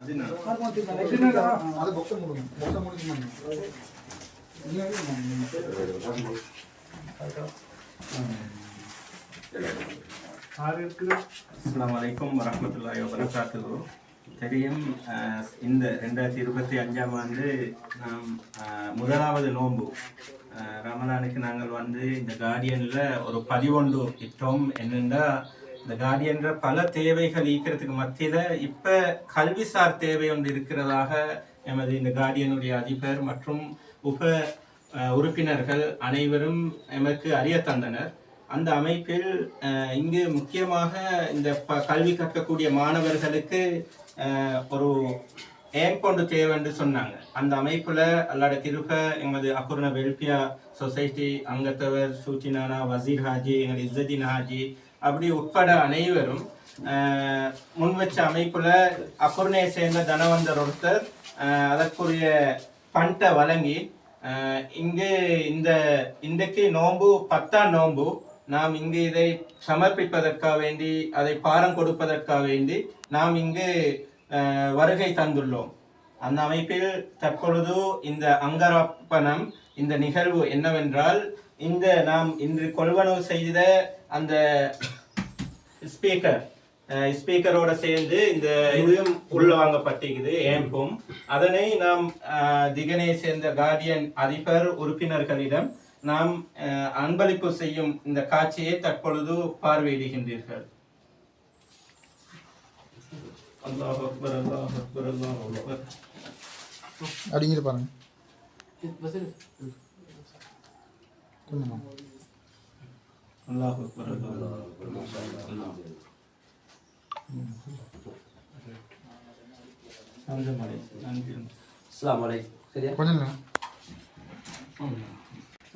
அது பொக்ஸை மூடுங்க பொக்ஸை தெரியும் இந்த ரெண்டாயிரத்தி இருபத்தி அஞ்சாம் ஆண்டு நாம் முதலாவது நோன்பு. ரமலானுக்கு நாங்கள் வந்து இந்த கார்டியனில் ஒரு பதிவொன்று இட்டோம். என்னென்னா இந்த கார்டியன்ற பல தேவைகள் ஈக்கிறதுக்கு மத்தியில் இப்போ கல்விசார் தேவை ஒன்று இருக்கிறதாக எமது இந்த கார்டியனுடைய அதிபர் மற்றும் உப உறுப்பினர்கள் அனைவரும் எமக்கு அறிய தந்தனர். அந்த அமைப்பில் இங்கு முக்கியமாக இந்த ப- கல்வி கற்கக்கூடிய மாணவர்களுக்கு ஒரு ஏம் கொண்டு தேவைன்னு சொன்னாங்க. அந்த அமைப்புல அல்லாட திருப்ப எமது அபூர்ண வெல்பியா சொசைட்டி அங்கத்தவர் சூச்சினானா வசீர் ஹாஜி எங்கள் இஸ்ஸதீன் ஹாஜி அப்படி உட்பட அனைவரும் முன் வச்ச அமைப்புல அபூர்ணையை சேர்ந்த தனவந்தர் ஒருத்தர் அதற்குரிய பண்டை வழங்கி இங்கு இந்த இன்றைக்கு நோன்பு பத்தாம் நோன்பு நாம் இங்கு இதை சமர்ப்பிப்பதற்காக வேண்டி அதை பாரம் கொடுப்பதற்காக வேண்டி நாம் இங்கு வருகை தந்துள்ளோம். அந்த அமைப்பில் தற்பொழுது இந்த அங்கராப்பணம் இந்த நிகழ்வு என்னவென்றால் இந்த நாம் இன்று கொள்வனவு செய்த அந்த ஸ்பீக்கர் ஸ்பீக்கரோட சேர்ந்து இந்த இதுவும் உள்ள வாங்கப்பட்டிருக்குது ஏம்பும். அதனை நாம் திகனை சேர்ந்த கார்டியன் அதிபர் உறுப்பினர்களிடம் நாம் அன்பளிப்பு செய்யும் இந்த காட்சியை தற்பொழுது பார்வையிடுகின்றீர்கள். அல்லாஹ் அக்பர் அல்லாஹ் அக்பர் அல்லாஹ் அக்பர். அப்படிங்கிட்டு பாருங்க. அல்லாஹ்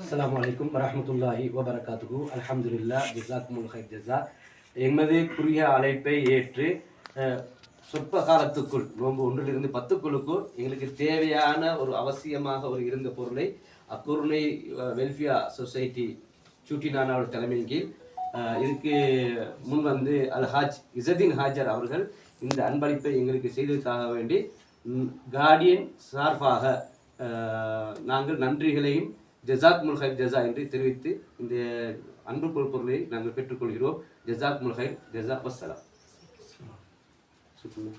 அஸ்ஸலாமு அலைக்கும். வரஹ்மத்துல்லாஹி வபரகாத்துஹு. அல்ஹம்துலில்லா ஜஸாக்குமுல் ஹைர் ஜஸா. எமது குறுகிய அழைப்பை ஏற்று சொற்ப காலத்துக்குள் நோன்பு ஒன்றிலிருந்து பத்துக்குள்ளுக்குள் எங்களுக்கு தேவையான ஒரு அவசியமாக ஒரு இருந்த பொருளை அக்குருணை வெல்ஃபியா சொசைட்டி சூட்டினானாவோட தலைமையின் கீழ் இதுக்கு முன் வந்து அல் ஹாஜ் இசதீன் ஹாஜர் அவர்கள் இந்த அன்பளிப்பை எங்களுக்கு செய்ததுக்காக வேண்டி கார்டியன் சார்பாக நாங்கள் நன்றிகளையும் ஜசாக் முல்ஹைர் ஜசா என்று தெரிவித்து இந்த அன்பு பொருள் பொருளை நாங்கள் பெற்றுக்கொள்கிறோம். ஜசாக் முல்ஹைர் ஜசா வசலாம் ಸಿಕ್ಕಿಲ್ಲ